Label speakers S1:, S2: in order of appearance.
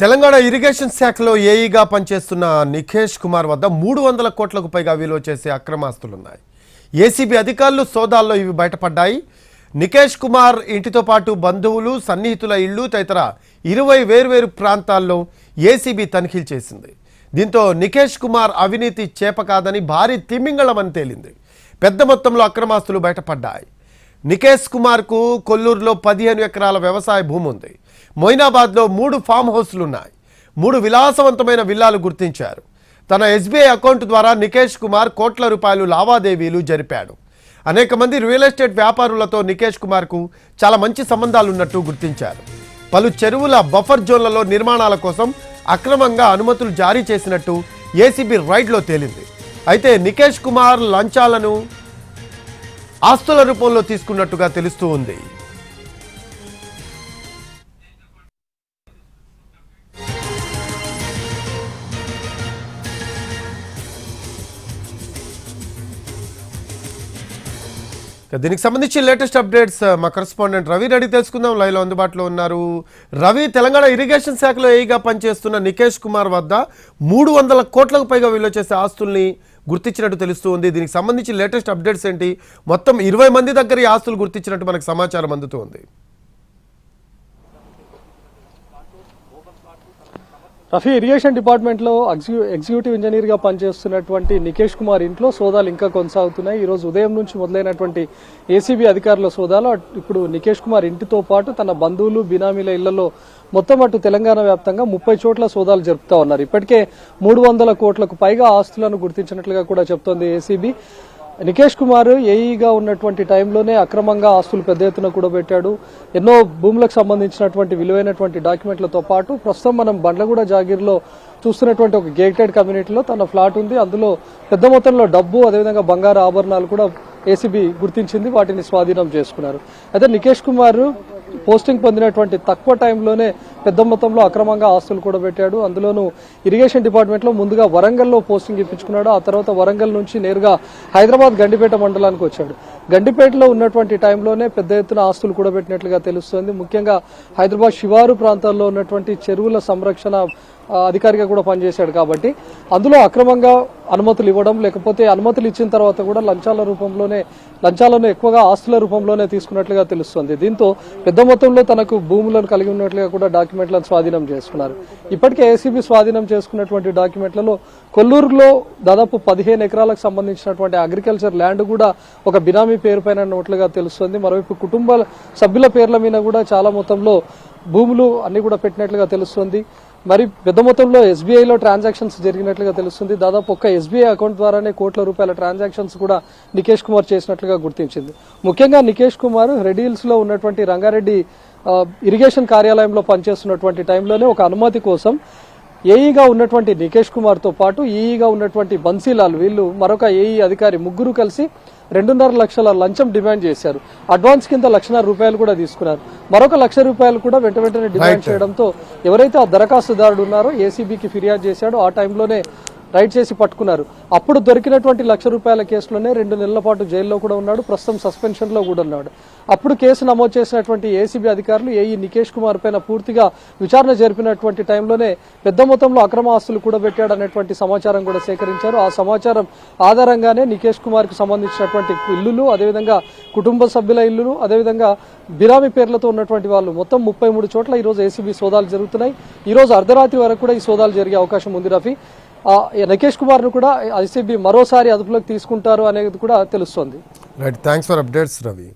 S1: Telangana irrigation శాఖలో ఏఈగా పనిచేస్తున్న నిఖేష్ కుమార్ వద్ద మూడు వందల కోట్లకు పైగా విలువ చేసే అక్రమాస్తులున్నాయి. ఏసీబీ అధికారులు సోదాల్లో ఇవి బయటపడ్డాయి. నిఖేష్ కుమార్ ఇంటితో పాటు బంధువులు సన్నిహితుల ఇళ్ళు తదితర ఇరవై వేర్వేరు ప్రాంతాల్లో ఏసీబీ తనిఖీలు చేసింది. దీంతో నిఖేష్ కుమార్ అవినీతి చేప కాదని భారీ తిమింగళమని తేలింది. పెద్ద మొత్తంలో అక్రమాస్తులు బయటపడ్డాయి. నికేష్ కుమార్కు కొల్లూరులో పదిహేను ఎకరాల వ్యవసాయ భూమి ఉంది. మొయినాబాద్లో మూడు ఫామ్ హౌస్లు ఉన్నాయి మూడు విలాసవంతమైన విల్లాలు గుర్తించారు. తన ఎస్బీఐ అకౌంట్ ద్వారా నికేష్ కుమార్ కోట్ల రూపాయలు లావాదేవీలు జరిపాడు. అనేక మంది రియల్ ఎస్టేట్ వ్యాపారులతో నికేష్ కుమార్కు చాలా మంచి సంబంధాలున్నట్టు గుర్తించారు. పలు చెరువుల బఫర్ జోన్లలో నిర్మాణాల కోసం అక్రమంగా అనుమతులు జారీ చేసినట్టు ఏసీబీ రైడ్లో తేలింది. అయితే నికేష్ కుమార్ లంచాలను ఆస్తుల రూపంలో తీసుకున్నట్టుగా తెలుస్తూ ఉంది. దీనికి సంబంధించి లేటెస్ట్ అప్డేట్స్ మా కరస్పాండెంట్ రవి రెడ్డి తెలుసుకుందాం. లైవ్లో అందుబాటులో ఉన్నారు రవి. తెలంగాణ ఇరిగేషన్ శాఖలో ఏఈగా పనిచేస్తున్న నికేష్ కుమార్ వద్ద మూడు వందల కోట్లకు పైగా విలువ చేసే ఆస్తుల్ని గుర్తించినట్టు తెలుస్తూ ఉంది. దీనికి సంబంధించి లేటెస్ట్ అప్డేట్స్ ఏంటి? మొత్తం ఇరవై మంది దగ్గర ఈ ఆస్తులు గుర్తించినట్టు మనకు సమాచారం అందుతూ ఉంది.
S2: రఫీ ఇరిగేషన్ డిపార్ట్మెంట్లో ఎగ్జిక్యూ ఎగ్జిక్యూటివ్ ఇంజనీర్గా పనిచేస్తున్నటువంటి నికేష్ కుమార్ ఇంట్లో సోదాలు ఇంకా కొనసాగుతున్నాయి. ఈరోజు ఉదయం నుంచి మొదలైనటువంటి ఏసీబీ అధికారుల సోదాలు ఇప్పుడు నికేష్ కుమార్ ఇంటితో పాటు తన బంధువులు బినామీల ఇళ్ళలో మొత్తం అటు తెలంగాణ వ్యాప్తంగా ముప్పై చోట్ల సోదాలు జరుపుతా ఉన్నారు. ఇప్పటికే మూడు వందల కోట్లకు పైగా ఆస్తులను గుర్తించినట్లుగా కూడా చెప్తోంది ఏసీబీ. నికేష్ కుమార్ ఏఈగా ఉన్నటువంటి టైంలోనే అక్రమంగా ఆస్తులు పెద్ద ఎత్తున కూడా పెట్టాడు ఎన్నో భూములకు సంబంధించినటువంటి విలువైనటువంటి డాక్యుమెంట్లతో పాటు ప్రస్తుతం మనం బండ్లగూడ జాగీర్లో చూస్తున్నటువంటి ఒక గేటెడ్ కమ్యూనిటీలో తన ఫ్లాట్ ఉంది. అందులో పెద్ద మొత్తంలో డబ్బు అదేవిధంగా బంగారు ఆభరణాలు కూడా ఏసీబీ గుర్తించింది. వాటిని స్వాధీనం చేసుకున్నారు. అయితే నికేష్ కుమార్ పోస్టింగ్ పొందినటువంటి తక్కువ టైంలోనే పెద్ద మొత్తంలో అక్రమంగా ఆస్తులు కూడా పెట్టాడు. అందులోనూ ఇరిగేషన్ డిపార్ట్మెంట్లో ముందుగా వరంగల్లో పోస్టింగ్ ఇప్పించుకున్నాడు. ఆ తర్వాత వరంగల్ నుంచి నేరుగా హైదరాబాద్ గండిపేట మండలానికి వచ్చాడు. గండిపేటలో ఉన్నటువంటి టైంలోనే పెద్ద ఎత్తున ఆస్తులు కూడా పెట్టినట్లుగా తెలుస్తోంది. ముఖ్యంగా హైదరాబాద్ శివారు ప్రాంతాల్లో ఉన్నటువంటి చెరువుల సంరక్షణ అధికారిగా కూడా పనిచేశాడు కాబట్టి అందులో అక్రమంగా అనుమతులు ఇవ్వడం లేకపోతే అనుమతులు ఇచ్చిన తర్వాత కూడా లంచాల రూపంలోనే లంచాలను ఎక్కువగా ఆస్తుల రూపంలోనే తీసుకున్నట్లుగా తెలుస్తుంది. దీంతో పెద్ద మొత్తంలో తనకు భూములను కలిగి ఉన్నట్లుగా కూడా డాక్యుమెంట్లను స్వాధీనం చేసుకున్నారు. ఇప్పటికే ఏసీబీ స్వాధీనం చేసుకున్నటువంటి డాక్యుమెంట్లలో కొల్లూరులో దాదాపు పదిహేను ఎకరాలకు సంబంధించినటువంటి అగ్రికల్చర్ ల్యాండ్ కూడా ఒక బినామీ పేరు పైన ఉన్నట్లుగా తెలుస్తుంది. మరోవైపు కుటుంబ సభ్యుల పేర్ల మీద కూడా చాలా మొత్తంలో భూములు అన్ని కూడా పెట్టినట్లుగా తెలుస్తుంది. మరి పెద్ద మొత్తంలో ఎస్బీఐలో ట్రాన్సాక్షన్స్ జరిగినట్లుగా తెలుస్తుంది. దాదాపు ఒక్క ఎస్బీఐ అకౌంట్ ద్వారానే కోట్ల రూపాయల ట్రాన్సాక్షన్స్ కూడా నికేష్ కుమార్ చేసినట్లుగా గుర్తించింది. ముఖ్యంగా నికేష్ కుమార్ రెడీల్స్లో ఉన్నటువంటి రంగారెడ్డి ఇరిగేషన్ కార్యాలయంలో పనిచేస్తున్నటువంటి టైంలోనే ఒక అనుమతి కోసం ఏఈగా ఉన్నటువంటి నికేష్ కుమార్తో పాటు ఈఈగా ఉన్నటువంటి బన్సీలాల్ వీళ్ళు మరొక ఏఈ అధికారి ముగ్గురు కలిసి రెండున్నర లక్షల లంచం డిమాండ్ చేశారు. అడ్వాన్స్ కింద లక్షన్నర రూపాయలు కూడా తీసుకున్నారు. మరొక లక్ష రూపాయలు కూడా వెంట వెంటనే డిమాండ్ చేయడంతో ఎవరైతే ఆ దరఖాస్తుదారుడు ఉన్నారో ఏసీబీకి ఫిర్యాదు చేశాడో ఆ టైంలోనే రైడ్ చేసి పట్టుకున్నారు. అప్పుడు దొరికినటువంటి లక్ష రూపాయల కేసులోనే రెండు నెలల పాటు జైల్లో కూడా ఉన్నాడు ప్రస్తుతం సస్పెన్షన్లో కూడా ఉన్నాడు. అప్పుడు కేసు నమోదు చేసినటువంటి ఏసీబీ అధికారులు ఏఈ నికేష్ కుమార్ పైన పూర్తిగా విచారణ జరిపినటువంటి టైంలోనే పెద్ద మొత్తంలో అక్రమ ఆస్తులు కూడా పెట్టాడు అనేటువంటి సమాచారం కూడా సేకరించారు. ఆ సమాచారం ఆధారంగానే నికేష్ కుమార్కు సంబంధించినటువంటి ఇల్లులు అదేవిధంగా కుటుంబ సభ్యుల ఇల్లులు అదేవిధంగా బిరామీ పేర్లతో ఉన్నటువంటి వాళ్ళు. మొత్తం ముప్పై మూడు చోట్ల ఈరోజు ఏసీబీ సోదాలు జరుగుతున్నాయి. ఈరోజు అర్ధరాత్రి వరకు కూడా ఈ సోదాలు జరిగే అవకాశం ఉంది రఫీ. రకేష్ కుమార్ను కుమార్ను కూడా ఐసీబీ మరోసారి అదుపులోకి తీసుకుంటారు అనేది కూడా తెలుస్తోంది.
S1: Right thanks for updates Ravi